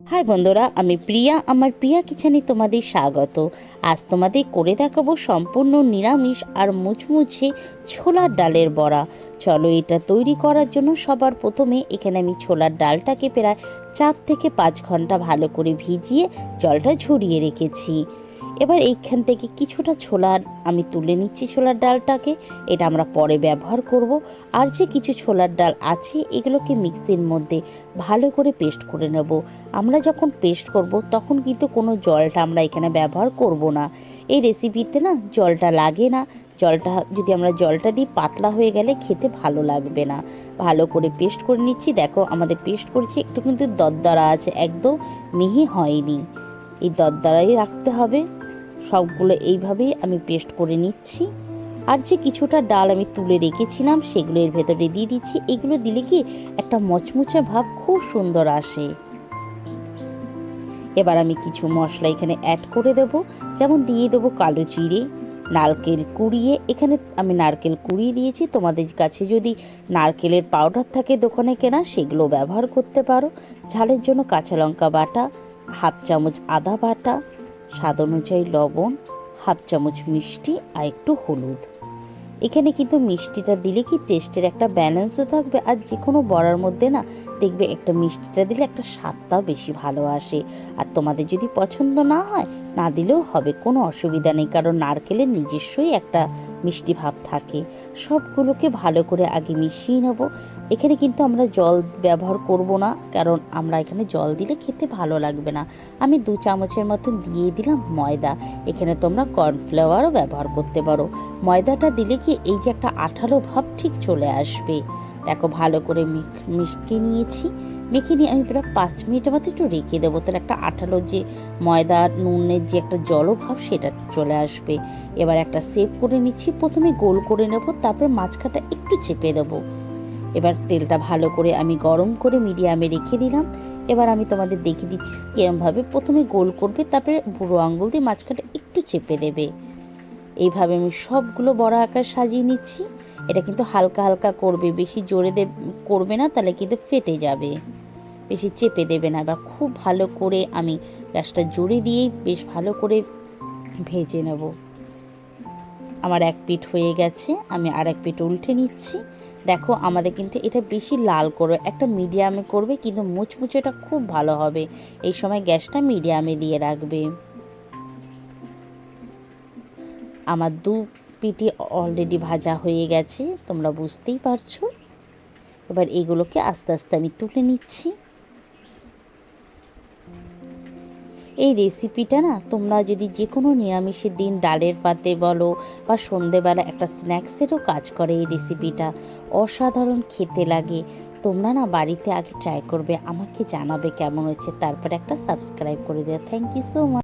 High বন্ধুরা, আমি প্রিয়া। আমার প্রিয়া কিচেনে তোমাদের স্বাগত। আজ তোমাদের করে দেখাবো সম্পূর্ণ নিরামিষ আর মুচমুচে ছোলার ডালের বড়া। চলো এটা তৈরি করার জন্য সবার প্রথমে এখানে আমি ছোলার ডালটাকে প্রায় চার থেকে পাঁচ ঘণ্টা ভালো করে ভিজিয়ে জলটা ঝরিয়ে রেখেছি। এবার এইখান থেকে কিছুটা ছোলার আমি তুলে নিচ্ছি ছোলার ডালটাকে। এটা আমরা পরে ব্যবহার করব। আর যে কিছু ছোলার ডাল আছে, এগুলোকে মিক্সির মধ্যে ভালো করে পেস্ট করে নেব। আমরা যখন পেস্ট করব, তখন কিন্তু কোনো জলটা আমরা এখানে ব্যবহার করব না। এই রেসিপিতে না জলটা লাগে না। জলটা, যদি আমরা জলটা দিই, পাতলা হয়ে গেলে খেতে ভালো লাগবে না। ভালো করে পেস্ট করে নিচ্ছি। দেখো, আমাদের পেস্ট করেছি। একটু কিন্তু দরদরা আছে। একদম মিহি হয়নি। এই দরদরাই রাখতে হবে। সবগুলো এইভাবেই আমি পেস্ট করে নিচ্ছি। আর যে কিছুটা ডাল আমি তুলে রেখেছিলাম, সেগুলো এর ভেতরে দিয়ে দিচ্ছি। এগুলো দিলে কি একটা মচমচে ভাব খুব সুন্দর আসে। এবার আমি কিছু মশলা এখানে অ্যাড করে দেব। যেমন দিয়ে দেবো কালো জিরে, নারকেল কুড়িয়ে। এখানে আমি নারকেল কুড়িয়ে দিয়েছি। তোমাদের কাছে যদি নারকেলের পাউডার থাকে দোকানে কেনা, সেগুলো ব্যবহার করতে পারো। ঝালের জন্য কাঁচা লঙ্কা বাটা, হাফ চামচ আদা বাটা স্বাদ অনুযায়ী লবণ, হাফ চামচ মিষ্টি আর একটু হলুদ। এখানে কিন্তু মিষ্টিটা দিলে কি টেস্টের একটা ব্যালেন্সও থাকবে আর যে কোনো বড়ার মধ্যে না দেখবে একটা মিষ্টিটা দিলে একটা স্বাদটাও বেশি ভালো আসে। আর তোমাদের যদি পছন্দ না হয় না দিলেও হবে, কোনো অসুবিধা নেই, কারণ নারকেলের নিজস্বই একটা মিষ্টি ভাব থাকে। সবগুলোকে ভালো করে আগে মিশিয়ে নেব। এখানে কিন্তু আমরা জল ব্যবহার করব না, কারণ আমরা এখানে জল দিলে খেতে ভালো লাগবে না। আমি দু চামচের মতন দিয়ে দিলাম ময়দা। এখানে তোমরা কর্নফ্লাওয়ারও ব্যবহার করতে পারো। ময়দাটা দিলে কি এই যে একটা আঠালো ভাব ঠিক চলে আসবে। দেখো, ভালো করে মিশকে নিয়েছি। মেখে নিয়ে আমি প্রায় পাঁচ মিনিটের মতো একটু রেখে দেবো। তাহলে একটা আঠালো যে ময়দা, নুনের যে একটা জলভাব, সেটা চলে আসবে। এবার একটা সেভ করে নিচ্ছি। প্রথমে গোল করে নেব, তারপরে মাঝখানটা একটু চেপে দেবো। এবার তেলটা ভালো করে আমি গরম করে মিডিয়ামে রেখে দিলাম। এবার আমি তোমাদের দেখিয়ে দিচ্ছি কিরমভাবে প্রথমে গোল করবে, তারপরে বুড়ো আঙ্গুল দিয়ে মাঝখানটা একটু চেপে দেবে। এইভাবে আমি সবগুলো বড় আকার সাজিয়ে নিচ্ছি। এটা কিন্তু হালকা হালকা করবে, বেশি জোরে দে, করবে না, তাহলে কিন্তু ফেটে যাবে। বেশি চেপে দেবে না এবার খুব ভালো করে আমি গ্যাসটা জোরে দিয়েই বেশ ভালো করে ভেজে নেব। আমার এক পিঠ হয়ে গেছে, আমি আর এক পিঠ উল্টে নিচ্ছি। দেখো আমাদের কিন্তু এটা বেশি লাল করবে, একটা মিডিয়ামে করবে, কিন্তু মুচমুচেটা খুব ভালো হবে। এই সময় গ্যাসটা মিডিয়ামে দিয়ে রাখবে। আমার দু পিটি অলরেডি ভাজা হয়ে গেছে, তোমরা বুঝতেই পারছ। এবার এগুলোকে আস্তে আস্তে আমি তুলে নিচ্ছি। এই রেসিপিটা না, তোমরা যদি যে কোনো নিরামিষের দিন ডালের পাতে বলো বা সন্ধেবেলা একটা স্ন্যাক্সেরও কাজ করে এই রেসিপিটা অসাধারণ খেতে লাগে। তোমরা না বাড়িতে আগে ট্রাই করবে, আমাকে জানাবে কেমন হচ্ছে তারপরে একটা সাবস্ক্রাইব করে দেওয়া থ্যাংক ইউ সো মাচ